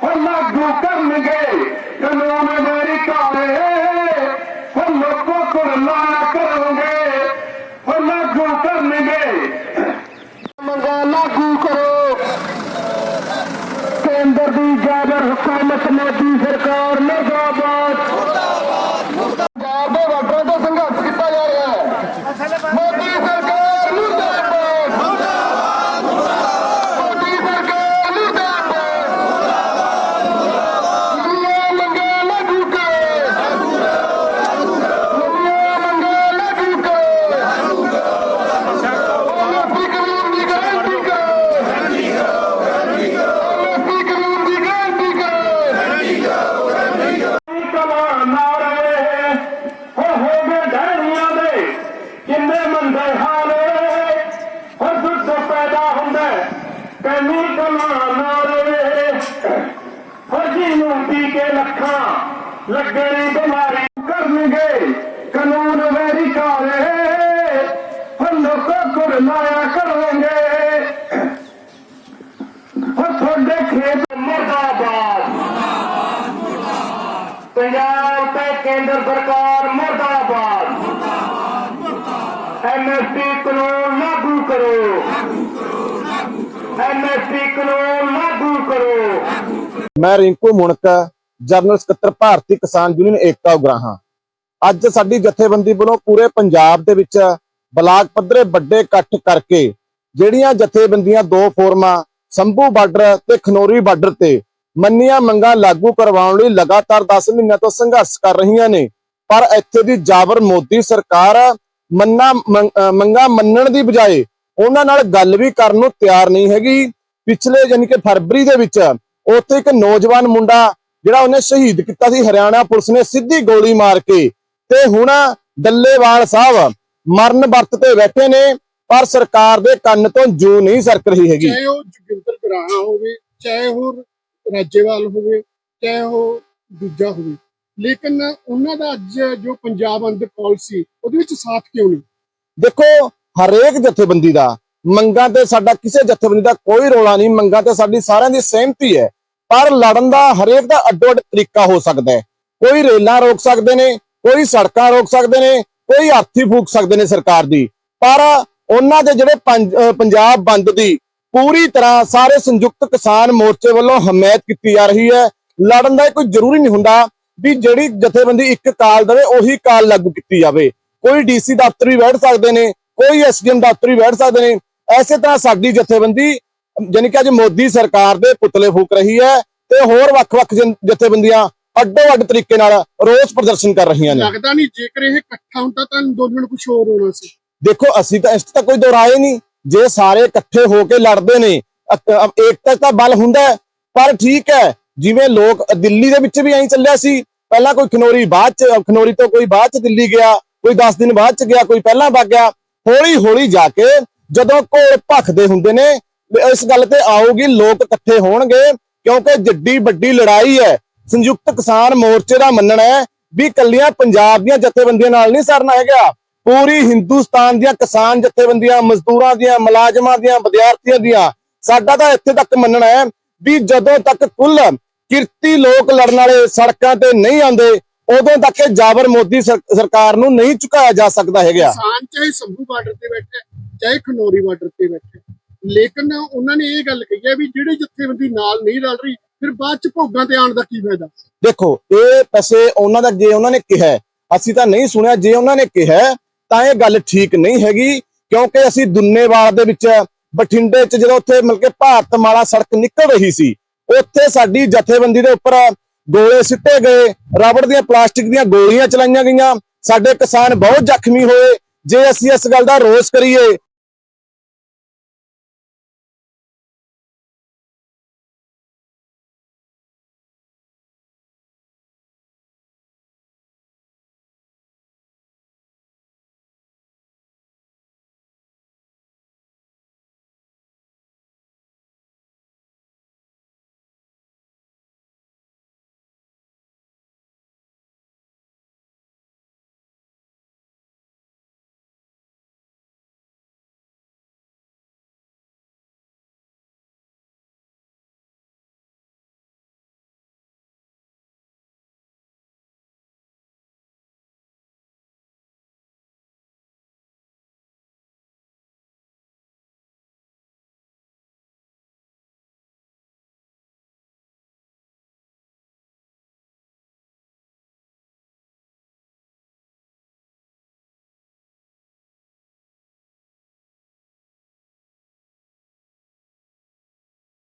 ਉਹ ਲਾਗੂ ਕਰਨਗੇ ਕਾਨੂੰਨ ਅਮਰੀਕਾ ਦੇ ਉਹ ਲੋਕੋ ਕੁਰਲਾ ਕਰੋਗੇ ਉਹ ਲਾਗੂ ਕਰਨਗੇ ਮੰਗਾ ਲਾਗੂ ਕਰੋ ਕੇਂਦਰ ਦੀ ਜਾਬਰ ਹੁਕੂਮਤ ਮੋਦੀ ਸਰਕਾਰ ਮੁਰਦਾਬਾਦ ਕਿੰਨੇ ਮੰਦੇ ਹਾਲੇ ਹਰ ਦੁੱਧ ਪੈਦਾ ਹੁੰਦਾ ਕੈਮੀ ਕਲਾ ਨਾਰੇ ਹਰ ਜੀ ਨੂੰ ਪੀ ਕੇ ਲੱਖਾਂ ਲੱਗੇ ਨੀ ਬਿਮਾਰੀ ਕਰਨਗੇ। ਕਾਨੂੰਨ ਵੈਰੀ ਕਾਰੇ ਹਰ ਲੋਕੋ ਕੁਰਲਾਇਆ ਕਰਨਗੇ ਹਰ ਤੁਹਾਡੇ ਖੇਤ ਮੁਰਦਾਬਾਦ। ਪੰਜਾਬ ਤੇ ਕੇਂਦਰ ਸਰਕਾਰ ਐਮਐਸਪੀ ਕਾਨੂੰਨ ਲਾਗੂ ਕਰੋ। ਐਮਐਸਪੀ ਕਾਨੂੰਨ ਲਾਗੂ ਕਰੋ। ਮੈਂ ਰਿੰਕੂ ਮੁਣਕ, ਜਨਰਲ ਸਕੱਤਰ ਭਾਰਤੀ ਕਿਸਾਨ ਯੂਨੀਅਨ ਏਕਤਾ ਉਗਰਾਹਾਂ। ਅੱਜ ਸਾਡੀ ਜਥੇਬੰਦੀ ਵੱਲੋਂ ਪੂਰੇ ਪੰਜਾਬ ਦੇ ਵਿੱਚ ਬਲਾਕ ਪੱਧਰੇ ਵੱਡੇ ਇਕੱਠ ਕਰਕੇ ਜਿਹੜੀਆਂ ਜਥੇਬੰਦੀਆਂ ਦੋ ਫੋਰਮਾਂ, ਸੰਭੂ ਬਾਰਡਰ ਤੇ ਖਨੋਰੀ ਬਾਰਡਰ ਤੇ ਮੰਨੀਆਂ ਮੰਗਾਂ ਲਾਗੂ ਕਰਵਾਉਣ ਲਈ ਲਗਾਤਾਰ 10 ਮਹੀਨਿਆਂ ਤੋਂ ਸੰਘਰਸ਼ ਕਰ ਰਹੀਆਂ ਨੇ। ਪਰ ਇੱਥੇ ਦੀ ਜਾਬਰ ਮੋਦੀ ਸਰਕਾਰ ਮੰਨਾ, ਮੰਗ- ਮੰਨਣ ਦੀ ਬਜਾਏ ਉਹਨਾਂ ਨਾਲ ਗੱਲ ਵੀ ਕਰਨ ਨੂੰ ਤਿਆਰ ਨਹੀਂ ਹੈਗੀ। ਪਿਛਲੇ ਯਾਨੀ ਕਿ ਫਰਵਰੀ ਦੇ ਵਿੱਚ ਉੱਥੇ ਇੱਕ ਨੌਜਵਾਨ ਮੁੰਡਾ ਜਿਹੜਾ ਉਹਨੇ ਸ਼ਹੀਦ ਕੀਤਾ ਸੀ, ਹਰਿਆਣਾ ਪੁਲਿਸ ਨੇ ਸਿੱਧੀ ਗੋਲੀ ਮਾਰ ਕੇ ਤੇ ਹੁਣ ਡੱਲੇਵਾਲ ਸਾਹਿਬ ਮਰਨ ਵਰਤ ਤੇ ਬੈਠੇ ਨੇ, ਪਰ ਸਰਕਾਰ ਦੇ ਕੰਨ ਤੋਂ ਜੂ ਨਹੀਂ ਸਰਕ ਰਹੀ ਹੈਗੀ। ਚਾਹੇ ਉਹ ਜੋਗਿੰਦਰ ਗਰਾਹਾ ਹੋਵੇ, ਚਾਹੇ ਹੋਰ ਰਾਜੇਵਾਲ ਹੋਵੇ, ਚਾਹੇ ਉਹ ਦੂਜਾ ਹੋਵੇ। ਲੇਕਿਨ ਉਹਨਾਂ ਦਾ ਅੱਜ ਜੋ ਪੰਜਾਬ ਅੰਦਰ ਕਾਲ ਉਹਦੇ ਵਿੱਚ ਸਾਥ ਕਿਉਂ ਨਹੀਂ? ਦੇਖੋ, ਹਰੇਕ ਜਥੇਬੰਦੀ ਦਾ, ਮੰਗਾਂ ਤੇ ਸਾਡਾ ਕਿਸੇ ਜਥੇਬੰਦੀ ਦਾ ਕੋਈ ਰੋਲਾ ਨਹੀਂ, ਮੰਗਾਂ ਤੇ ਸਾਡੀ ਸਾਰਿਆਂ ਦੀ ਸਹਿਮਤੀ ਹੈ। ਪਰ ਲੜਨ ਦਾ ਹਰੇਕ ਦਾ ਅੱਡੋ ਅੱਡ ਤਰੀਕਾ ਹੋ ਸਕਦਾ ਹੈ। ਕੋਈ ਰੇਲਾਂ ਰੋਕ ਸਕਦੇ ਨੇ, ਕੋਈ ਸੜਕਾਂ ਰੋਕ ਸਕਦੇ ਨੇ, ਕੋਈ ਹਾਥੀ ਫੂਕ ਸਕਦੇ ਨੇ ਸਰਕਾਰ ਦੀ। ਪਰ ਉਹਨਾਂ ਦੇ ਜਿਹੜੇ ਪੰਜਾਬ ਬੰਦ ਦੀ ਪੂਰੀ ਤਰ੍ਹਾਂ ਸਾਰੇ ਸੰਯੁਕਤ ਕਿਸਾਨ ਮੋਰਚੇ ਵੱਲੋਂ ਹਮਾਇਤ ਕੀਤੀ ਜਾ ਰਹੀ ਹੈ। ਲੜਨ ਦਾ ਕੋਈ ਜ਼ਰੂਰੀ ਨਹੀਂ ਹੁੰਦਾ। ਵੀ ਜਿਹੜੀ ਜਥੇਬੰਦੀ ਇੱਕ ਕਾਲ ਦੇਵੇ ਉਹੀ ਕਾਲ ਲਾਗੂ ਕੀਤੀ ਜਾਵੇ। ਕੋਈ ਡੀਸੀ ਦਫ਼ਤਰ ਵੀ ਬੈਠ ਸਕਦੇ ਨੇ ਕੋਈ ਐਸਡੀਐਮ ਦਫ਼ਤਰ ਵੀ ਬੈਠ ਸਕਦੇ ਨੇ। ਐਸੇ ਤਰ੍ਹਾਂ ਸਾਡੀ ਜਥੇਬੰਦੀ ਜਾਣੀ ਕਿ ਅੱਜ ਮੋਦੀ ਸਰਕਾਰ ਦੇ ਪੁਤਲੇ ਫੂਕ ਰਹੀ ਹੈ ਤੇ ਹੋਰ ਵੱਖ-ਵੱਖ ਜਨ- ਜਥੇਬੰਦੀਆਂ ਅੱਡੋ-ਅੱਡ ਤਰੀਕੇ ਨਾਲ ਰੋਸ ਪ੍ਰਦਰਸ਼ਨ ਕਰ ਰਹੀਆਂ ਨੇ। ਲੱਗਦਾ ਨਹੀਂ ਜੇਕਰ ਇਹ ਇਕੱਠਾ ਹੁੰਦਾ ਤਾਂ ਅੰਦੋਲਨ ਕੁਝ ਹੋਰ ਹੋਣਾ ਸੀ। ਦੇਖੋ ਅਸੀਂ ਤਾਂ ਇਸ ਤਾਂ ਕੋਈ ਦੁਰਾਏ ਨਹੀਂ। ਜੇ ਸਾਰੇ ਇਕੱਠੇ ਹੋ ਕੇ ਲੜਦੇ ਨੇ ਏਕਤਾ ਤਾਂ ਬਲ ਹੁੰਦਾ। ਪਰ ਠੀਕ ਹੈ ਜਿਵੇਂ ਲੋਕ ਦਿੱਲੀ ਦੇ ਵਿੱਚ ਵੀ ਐਂ ਚੱਲਿਆ ਸੀ ਪਹਿਲਾਂ ਕੋਈ ਖਨੋਰੀ ਬਾਅਦ ਚ ਖਨੋਰੀ ਤੋਂ ਕੋਈ ਬਾਅਦ ਚ ਦਿੱਲੀ ਗਿਆ, ਕੋਈ 10 ਦਿਨ ਬਾਅਦ ਚ ਗਿਆ, ਕੋਈ ਪਹਿਲਾਂ ਵਗ ਗਿਆ ਹੌਲੀ ਹੌਲੀ ਜਾ ਕੇ ਜਦੋਂ ਘੋਲ ਭਖਦੇ ਹੁੰਦੇ ਨੇ, ਇਸ ਗੱਲ ਤੇ ਆਊਗੀ, ਲੋਕ ਇਕੱਠੇ ਹੋਣਗੇ, ਕਿਉਂਕਿ ਜਿੱਡੀ ਵੱਡੀ ਲੜਾਈ ਹੈ, ਸੰਯੁਕਤ ਕਿਸਾਨ ਮੋਰਚੇ ਦਾ ਮੰਨਣਾ ਹੈ ਵੀ ਕੱਲੀਆਂ ਪੰਜਾਬ ਦੀਆਂ ਜਥੇਬੰਦੀਆਂ ਨਾਲ ਨਹੀਂ ਸਰਨਾ ਹੈਗਾ। ਪੂਰੀ ਹਿੰਦੁਸਤਾਨ ਦੀਆਂ ਕਿਸਾਨ ਜਥੇਬੰਦੀਆਂ, ਮਜ਼ਦੂਰਾਂ ਦੀਆਂ, ਮੁਲਾਜ਼ਮਾਂ ਦੀਆਂ, ਵਿਦਿਆਰਥੀਆਂ ਦੀਆਂ, ਸਾਡਾ ਤਾਂ ਇੱਥੇ ਤੱਕ ਮੰਨਣਾ ਹੈ ਵੀ ਜਦੋਂ ਤੱਕ ਕੁੱਲ ਕਿਰਤੀ ਲੋਕ ਲੜਨ ਵਾਲੇ ਸੜਕਾਂ ਤੇ ਨਹੀਂ ਆਉਂਦੇ ਉਦੋਂ ਤੱਕ ਇਹ ਜਾਬਰ ਮੋਦੀ ਸਰ- ਸਰਕਾਰ ਨੂੰ ਨਹੀਂ ਝੁਕਾਇਆ ਜਾ ਸਕਦਾ ਹੈਗਾ। ਕਿਸਾਨ ਚਾਹੇ ਸੰਭੂ ਬਾਰਡਰ ਤੇ ਬੈਠੇ ਚਾਹੇ ਖਨੌਰੀ ਬਾਰਡਰ ਤੇ ਬੈਠੇ ਲੇਕਿਨ ਉਹਨਾਂ ਨੇ ਇਹ ਗੱਲ ਕਹੀ ਹੈ ਵੀ ਜਿਹੜੇ ਜਥੇਬੰਦੀ ਨਾਲ ਨਹੀਂ ਰਲ ਰਹੀ ਫਿਰ ਬਾਅਦ ਚ ਭੋਗਾਂ ਤੇ ਆਉਣ ਦਾ ਕੀ ਫਾਇਦਾ? ਦੇਖੋ ਇਹ ਪੈਸੇ ਉਹਨਾਂ ਦਾ ਜੇ ਉਹਨਾਂ ਨੇ ਕਿਹਾ ਅਸੀਂ ਤਾਂ ਨਹੀਂ ਸੁਣਿਆ ਜੇ ਉਹਨਾਂ ਨੇ ਕਿਹਾ ਤਾਂ ਇਹ ਗੱਲ ਠੀਕ ਨਹੀਂ ਹੈਗੀ ਕਿਉਂਕਿ ਅਸੀਂ ਦੁੰਨੇਵਾਲ ਦੇ ਵਿੱਚ ਬਠਿੰਡੇ 'ਚ ਜਦੋਂ ਉੱਥੇ ਮਿਲ ਕੇ ਭਾਰਤ ਮਾਲਾ ਸੜਕ ਨਿਕਲ ਰਹੀ ਸੀ ਉੱਥੇ ਸਾਡੀ ਜਥੇਬੰਦੀ ਦੇ ਉੱਪਰ ਗੋਲੇ ਸਿੱਟੇ ਗਏ ਰਬੜ ਦੀਆਂ ਪਲਾਸਟਿਕ ਦੀਆਂ ਗੋਲੀਆਂ ਚਲਾਈਆਂ ਗਈਆਂ। ਸਾਡੇ ਕਿਸਾਨ ਬਹੁਤ ਜ਼ਖਮੀ ਹੋਏ। ਜੇ ਅਸੀਂ ਇਸ ਗੱਲ ਦਾ ਰੋਸ ਕਰੀਏ